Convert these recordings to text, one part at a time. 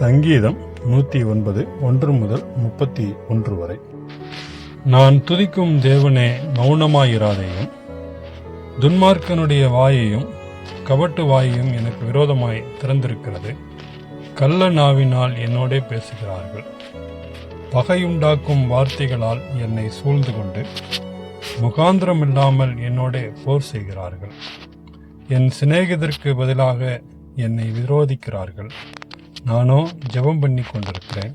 சங்கீதம் நூற்றி ஒன்பது ஒன்று முதல் முப்பத்தி ஒன்று வரை. நான் துதிக்கும் தேவனே மௌனமாயிராதையும் துன்மார்க்கனுடைய வாயையும் கபட்டு வாயையும் எனக்கு விரோதமாய் திறந்திருக்கிறது. கள்ள நாவினால் என்னோடே பேசுகிறார்கள். பகையுண்டாக்கும் வார்த்தைகளால் என்னை சூழ்ந்து கொண்டு முகாந்திரமில்லாமல் என்னோடே போர் செய்கிறார்கள். என் சிநேகிதற்கு பதிலாக என்னை விரோதிக்கிறார்கள். நானோ ஜெபம் பண்ணி கொண்டிருக்கிறேன்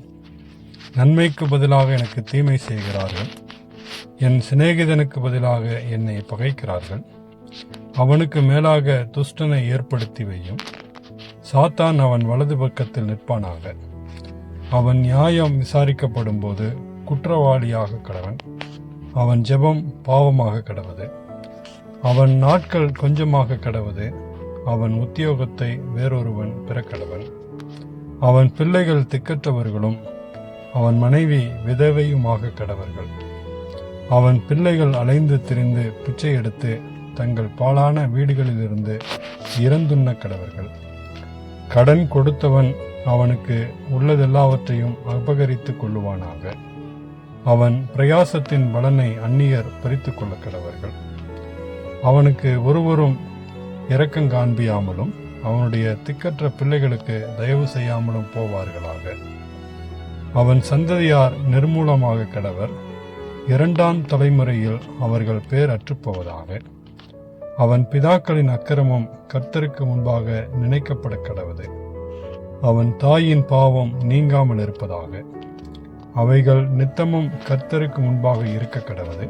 நன்மைக்கு பதிலாக எனக்கு தீமை செய்கிறார்கள். என் சிநேகிதனுக்கு பதிலாக என்னை பகைக்கிறார்கள். அவனுக்கு மேலாக துஷ்டனை ஏற்படுத்தி வையும். சாத்தான் அவன் வலது பக்கத்தில் நிற்பானாக. அவன் நியாயம் விசாரிக்கப்படும் போது குற்றவாளியாக கடவன். அவன் ஜெபம் பாவமாக கடவது. அவன் நாட்கள் கொஞ்சமாக கடவது. அவன் உத்தியோகத்தை வேறொருவன் பிறக்கடவன். அவன் பிள்ளைகள் திக்கற்றவர்களும் அவன் மனைவி விதவையுமாக கடவர்கள். அவன் பிள்ளைகள் அலைந்து திரிந்து பிச்சை எடுத்து தங்கள் பாழான வீடுகளிலிருந்து இறந்துண்ண கடவர்கள். கடன் கொடுத்தவன் அவனுக்கு உள்ளதெல்லாவற்றையும் அபகரித்துக் கொள்ளுவானாக. அவன் பிரயாசத்தின் பலனை அந்நியர் பறித்துக் கொள்ள கடவர்கள். அவனுக்கு ஒருவரும் இரக்கம் காண்பியாமலும் அவனுடைய திக்கற்ற பிள்ளைகளுக்கு தயவு செய்யாமலும் போவார்களாக. அவன் சந்ததியார் நிர்மூலமாக கடவர். இரண்டாம் தலைமுறையில் அவர்கள் பேர் அற்றுப்போவதாக அவன் பிதாக்களின் அக்கிரமம் கர்த்தருக்கு முன்பாக நினைக்கப்பட கடவது. அவன் தாயின் பாவம் நீங்காமல் இருப்பதாக. அவைகள் நித்தமும் கர்த்தருக்கு முன்பாக இருக்க கடவது.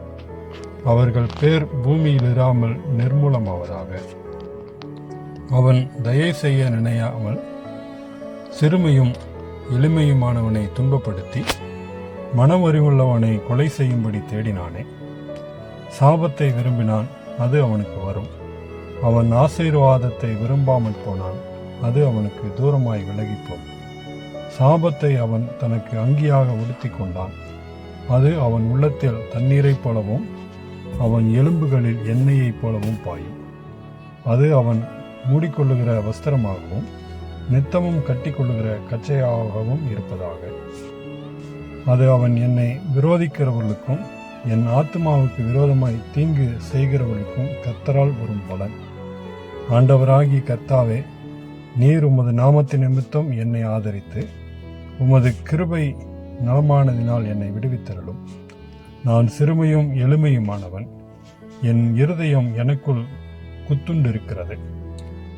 அவர்கள் பேர் பூமியில் இராமல் நிர்மூலமாவதாக. அவன் தயை செய்ய நினையாமல் சிறுமையும் எளிமையுமானவனை துன்பப்படுத்தி மனமறிவுள்ளவனை கொலை செய்யும்படி தேடினானே. சாபத்தை விரும்பினான் அது அவனுக்கு வரும். அவன் ஆசீர்வாதத்தை விரும்பாமல் போனான் அது அவனுக்கு தூரமாய் விலகிப்போம். சாபத்தை அவன் தனக்கு அங்கியாக உடுத்தி கொண்டான் அது அவன் உள்ளத்தில் தண்ணீரைப் போலவும் அவன் எலும்புகளில் எண்ணெயைப் போலவும் பாயும். அது அவன் மூடிக்கொள்ளுகிற வஸ்திரமாகவும் நித்தமும் கட்டிக்கொள்ளுகிற கச்சையாகவும் இருப்பதாக. அது அவன் என்னை விரோதிக்கிறவர்களுக்கும் என் ஆத்மாவுக்கு விரோதமாய் தீங்கு செய்கிறவர்களுக்கும் கர்த்தரால் வரும் பலன். ஆண்டவராகி கர்த்தாவே நீர் உமது நாமத்தின் நிமித்தம் என்னை ஆதரித்து உமது கிருபை நலமானதினால் என்னை விடுவித்தருளும். நான் சிறுமையும் எளிமையுமானவன். என் இருதயம் எனக்குள் குத்துண்டிருக்கிறது.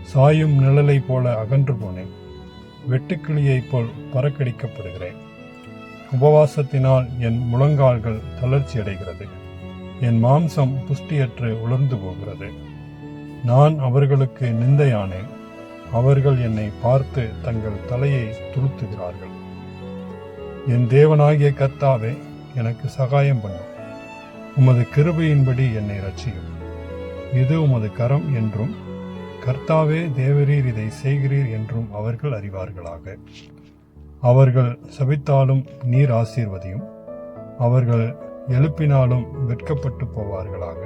சாயும் நிழலைப் போல அகன்று போனேன். வெட்டுக்கிளியைப் போல் பறக்கடிக்கப்படுகிறேன். உபவாசத்தினால் என் முழங்கால்கள் தளர்ச்சி அடைகிறது. என் மாம்சம் புஷ்டியற்று உலர்ந்து போகிறது. நான் அவர்களுக்கு நிந்தையானேன். அவர்கள் என்னை பார்த்து தங்கள் தலையை துளுத்துகிறார்கள். என் தேவனாகிய கர்த்தாவே எனக்கு சகாயம் பண்ணும் உமது கிருபையின்படி என்னை ரட்சியும் இது உமது கரம் என்றும் கர்த்தாவே தேவரீர் இதை செய்கிறீர் என்றும் அவர்கள் அறிவார்களாக. அவர்கள் சபித்தாலும் நீர் ஆசீர்வதியும் அவர்கள் எழுப்பினாலும் வெட்கப்பட்டு போவார்களாக.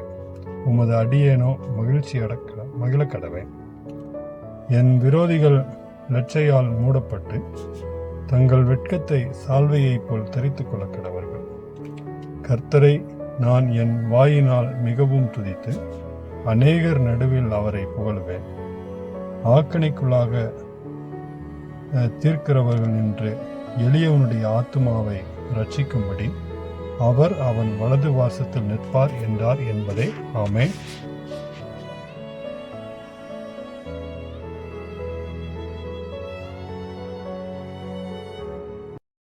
உமது அடியேனோ மகிழ்ச்சி அடக்க மகிழக்கடவேன் என் விரோதிகள் லட்சையால் மூடப்பட்டு தங்கள் வெட்கத்தை சால்வையைப் போல் தரித்துக் கொள்ள கடவர்கள். கர்த்தரை நான் என் வாயினால் மிகவும் துதித்து அநேகர் நடுவில் அவரை புகழ்வேன். ஆக்கணைக்குள்ளாக தீர்க்கிறவர்கள் என்று எளியவனுடைய ஆத்மாவை ரட்சிக்கும்படி அவர் அவன் வலது வாசத்தில் நிற்பார் என்றார் என்பதே ஆமே